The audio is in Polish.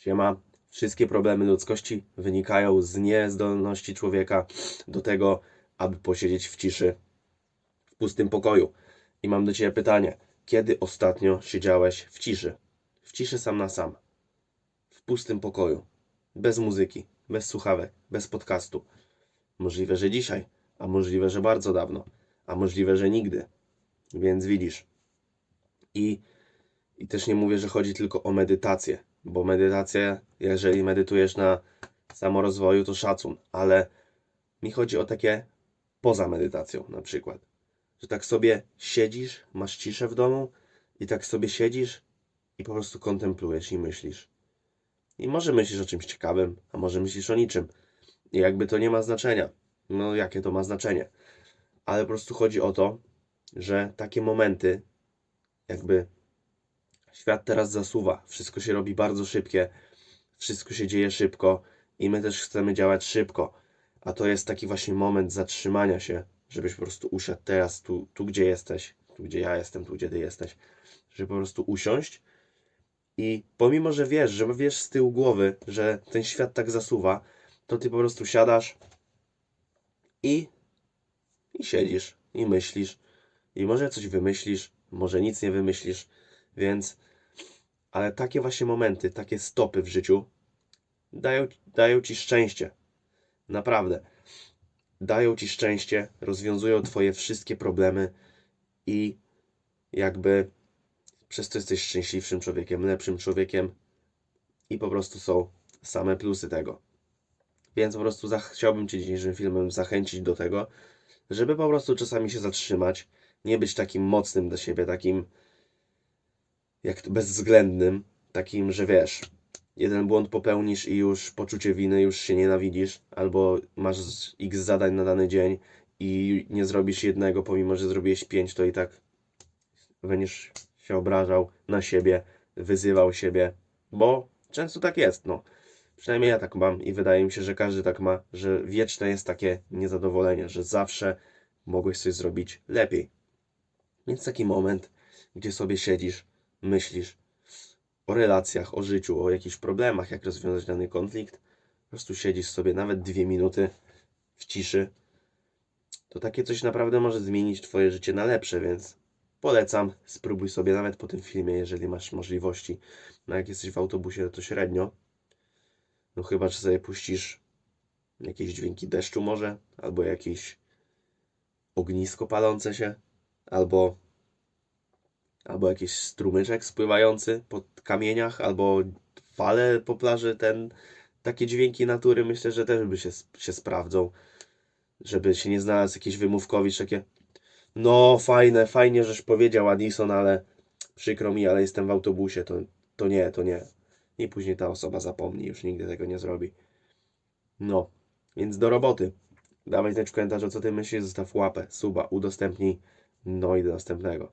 Siema. Wszystkie problemy ludzkości wynikają z niezdolności człowieka do tego, aby posiedzieć w ciszy, w pustym pokoju. I mam do Ciebie pytanie. Kiedy ostatnio siedziałeś w ciszy? W ciszy sam na sam. W pustym pokoju. Bez muzyki, bez słuchawek, bez podcastu. Możliwe, że dzisiaj, a możliwe, że bardzo dawno, a możliwe, że nigdy. Więc widzisz. I, I też nie mówię, że chodzi tylko o medytację, bo medytacja, jeżeli medytujesz na samorozwoju, to szacun, ale mi chodzi o takie poza medytacją na przykład. Że tak sobie siedzisz, masz ciszę w domu i tak sobie siedzisz i po prostu kontemplujesz i myślisz. I może myślisz o czymś ciekawym, a może myślisz o niczym. I jakby to nie ma znaczenia. No jakie to ma znaczenie. Ale po prostu chodzi o to, że takie momenty, jakby świat teraz zasuwa, wszystko się robi bardzo szybkie, wszystko się dzieje szybko i my też chcemy działać szybko. A to jest taki właśnie moment zatrzymania się, żebyś po prostu usiadł teraz tu, tu gdzie jesteś, tu gdzie ja jestem, tu gdzie ty jesteś, żeby po prostu usiąść i pomimo, że wiesz, że wiesz z tyłu głowy, że ten świat tak zasuwa, to ty po prostu siadasz i, i siedzisz, i myślisz, i może coś wymyślisz, może nic nie wymyślisz, więc, ale takie właśnie momenty, takie stopy w życiu dają, dają ci szczęście. Naprawdę. Dają ci szczęście, rozwiązują twoje wszystkie problemy i jakby przez to jesteś szczęśliwszym człowiekiem, lepszym człowiekiem i po prostu są same plusy tego. Więc po prostu chciałbym Cię dzisiejszym filmem zachęcić do tego, żeby po prostu czasami się zatrzymać, nie być takim mocnym dla siebie, takim jak to bezwzględnym, takim, że wiesz, jeden błąd popełnisz i już poczucie winy, już się nienawidzisz, albo masz x zadań na dany dzień i nie zrobisz jednego, pomimo że zrobiłeś pięć, to i tak będziesz się obrażał na siebie, wyzywał siebie, bo często tak jest, no. Przynajmniej ja tak mam i wydaje mi się, że każdy tak ma, że wieczne jest takie niezadowolenie, że zawsze mogłeś coś zrobić lepiej. Więc taki moment, gdzie sobie siedzisz, myślisz o relacjach, o życiu, o jakichś problemach, jak rozwiązać dany konflikt, po prostu siedzisz sobie nawet dwie minuty w ciszy, to takie coś naprawdę może zmienić Twoje życie na lepsze, więc polecam, spróbuj sobie nawet po tym filmie, jeżeli masz możliwości. No jak jesteś w autobusie, to średnio. No chyba, że sobie puścisz jakieś dźwięki deszczu może, albo jakieś ognisko palące się, albo albo jakiś strumyczek spływający po kamieniach, albo fale po plaży, ten takie dźwięki natury myślę, że też by się, się sprawdzą, żeby się nie znalazł jakiś wymówkowicz takie no fajne, fajnie, żeś powiedział Addison, ale przykro mi, ale jestem w autobusie, to, to nie, to nie. I później ta osoba zapomni, już nigdy tego nie zrobi. No, więc do roboty. Dawaj znać w komentarzu, co ty myślisz, zostaw łapę, suba, udostępnij. No i do następnego.